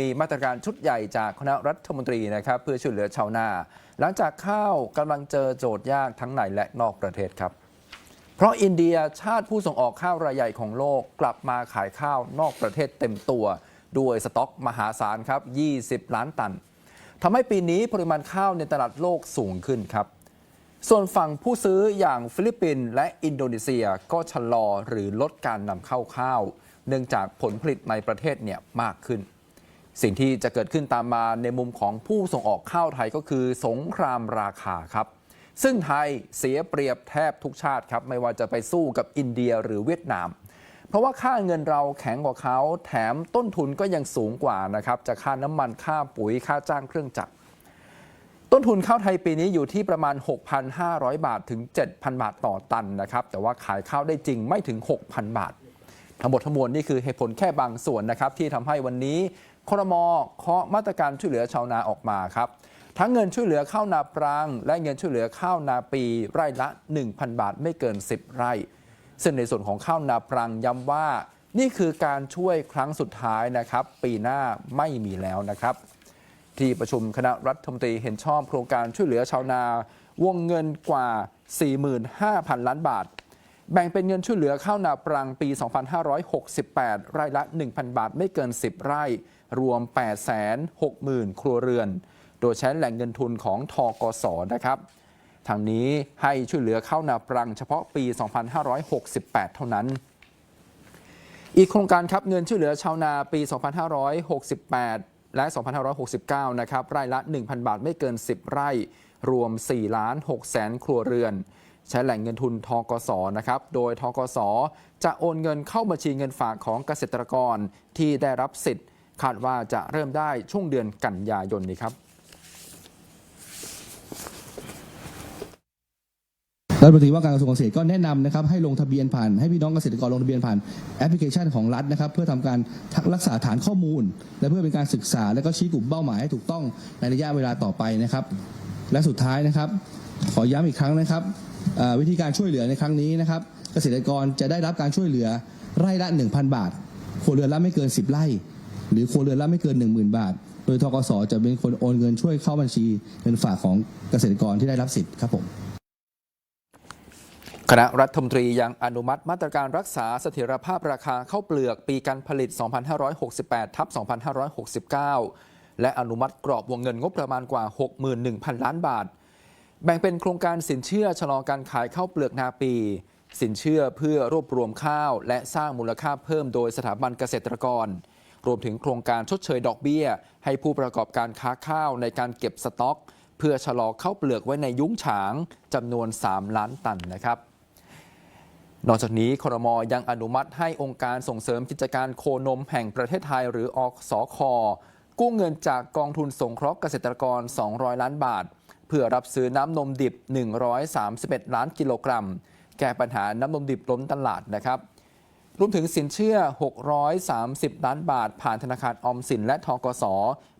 มีมาตรการชุดใหญ่จากคณะรัฐมนตรีนะครับเพื่อช่วยเหลือชาวนา หลังจากข้าวกำลังเจอโจทย์ยากทั้งในและนอกประเทศครับ เพราะอินเดียชาติผู้ส่งออกข้าวรายใหญ่ของโลกกลับมาขายข้าวนอกประเทศเต็มตัว ด้วยสต็อกมหาศาลครับ 20 ล้านตันทำให้ปีนี้ปริมาณข้าวในตลาดโลกสูงขึ้นครับ ส่วนฝั่งผู้ซื้ออย่างฟิลิปปินส์และอินโดนีเซียก็ชะลอหรือลดการนำเข้าข้าว เนื่องจากผลผลิตในประเทศเนี่ยมากขึ้น สิ่งที่จะเกิดขึ้นตามมาในมุมของผู้ส่งออกข้าวไทยก็คือสงครามราคาครับ ซึ่งไทยเสียเปรียบแทบทุกชาติครับ ไม่ว่าจะไปสู้กับอินเดียหรือเวียดนาม เพราะว่าค่าเงินเราแข็งกว่าเขา แถมต้นทุนก็ยังสูงกว่านะครับจะค่าน้ำมันค่าปุ๋ยค่าจ้างเครื่องจักรต้นทุนข้าวไทยปีนี้อยู่ที่ประมาณ 6,500 บาทถึง 7,000 บาทต่อตันนะครับ แต่ว่าขายข้าวได้จริงไม่ถึง 6,000 บาท ทั้งหมดทั้งมวลนี่คือเหตุผลแค่บางส่วนนะครับ ที่ทำให้วันนี้ ครมเคาะมาตรการช่วยเหลือชาวนาออกมาครับ ทั้งเงินช่วยเหลือข้าวนาปรังและเงินช่วยเหลือข้าวนาปีไร่ละ 1,000 บาทไม่เกิน 10 ไร่ ซึ่งในส่วนของข้าวนาปรังย้ำว่า นี่คือการช่วยครั้งสุดท้ายนะครับ ปีหน้าไม่มีแล้วนะครับ ที่ประชุมคณะรัฐมนตรีเห็นชอบโครงการช่วยเหลือชาวนาวงเงินกว่า 45,000 ล้านบาท แบ่งเป็นเงินช่วยเหลือข้าวนาปรังปี 2568 ไร่ละ 1,000 บาทไม่เกิน 10 ไร่ รวม 860,000 ครัวเรือน โดยใช้แหล่งเงินทุนของทกสนะครับ ทางนี้ให้ช่วยเหลือข้าวนาปรังเฉพาะปี 2568 เท่านั้น อีกโครงการครับเงินช่วยเหลือชาวนาปี 2568 และ 2569 นะครับไร่ละ 1,000 บาทไม่เกิน 10 ไร่ รวม4ล้าน6แสนครัวเรือน ใช้แหล่งเงินทุนทกสนะครับ โดยทกสจะโอนเงินเข้าบัญชีเงินฝากของเกษตรกรที่ได้รับสิทธิ์ คาดว่าจะเริ่มได้ช่วงเดือนกันยายนนี้ครับรัฐมนตรีว่าการกระทรวงเกษตรก็แนะนำนะครับให้ลงทะเบียนผ่านให้พี่น้องเกษตรกรลงทะเบียนผ่านแอปพลิเคชันของรัฐนะครับเพื่อทำการรักษาฐานข้อมูล และเพื่อเป็นการศึกษา และก็ชี้กลุ่มเป้าหมายให้ถูกต้องในระยะเวลาต่อไปนะครับ และสุดท้ายนะครับ ขอย้ำอีกครั้งนะครับ วิธีการช่วยเหลือในครั้งนี้นะครับ เกษตรกรจะได้รับการช่วยเหลือไร่ละ 1,000 บาทครัวเรือนละไม่เกิน 10 ไร่ หรือครัวเรือนละไม่เกิน 10,000 บาท โดยทกสจะเป็นคนโอนเงินช่วยเข้าบัญชีเงินฝากของเกษตรกรที่ได้รับสิทธิ์ครับผมคณะรัฐมนตรียังอนุมัติมาตรการรักษาเสถียรภาพราคาข้าวเปลือกปีการผลิต 2568 ทับ 2569 และอนุมัติกรอบวงเงินงบประมาณกว่า 61,000 ล้านบาท แบ่งเป็นโครงการสินเชื่อชะลอการขายข้าวเปลือกนาปี สินเชื่อเพื่อรวบรวมข้าว และสร้างมูลค่าเพิ่มโดยสถาบันเกษตรกร รวมถึงโครงการชดเชยดอกเบี้ย ให้ผู้ประกอบการค้าข้าวในการเก็บสต็อก เพื่อชะลอข้าวเปลือกไว้ในยุ้งฉางจำนวน 3 ล้านตันนะครับ นอกจากนี้ครมยังอนุมัติให้องค์การส่งเสริมกิจการโคนมแห่งประเทศไทยหรืออสคกู้เงินจากกองทุนสงเคราะห์เกษตรกร 200 ล้านบาท เพื่อรับซื้อน้ำนมดิบ 131 ล้านกิโลกรัม แก้ปัญหาน้ำนมดิบล้นตลาดนะครับรวมถึงสินเชื่อ 630 ล้านบาท ผ่านธนาคารออมสินและทกส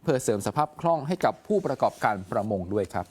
เพื่อเสริมสภาพคล่องให้กับผู้ประกอบการประมงด้วยครับ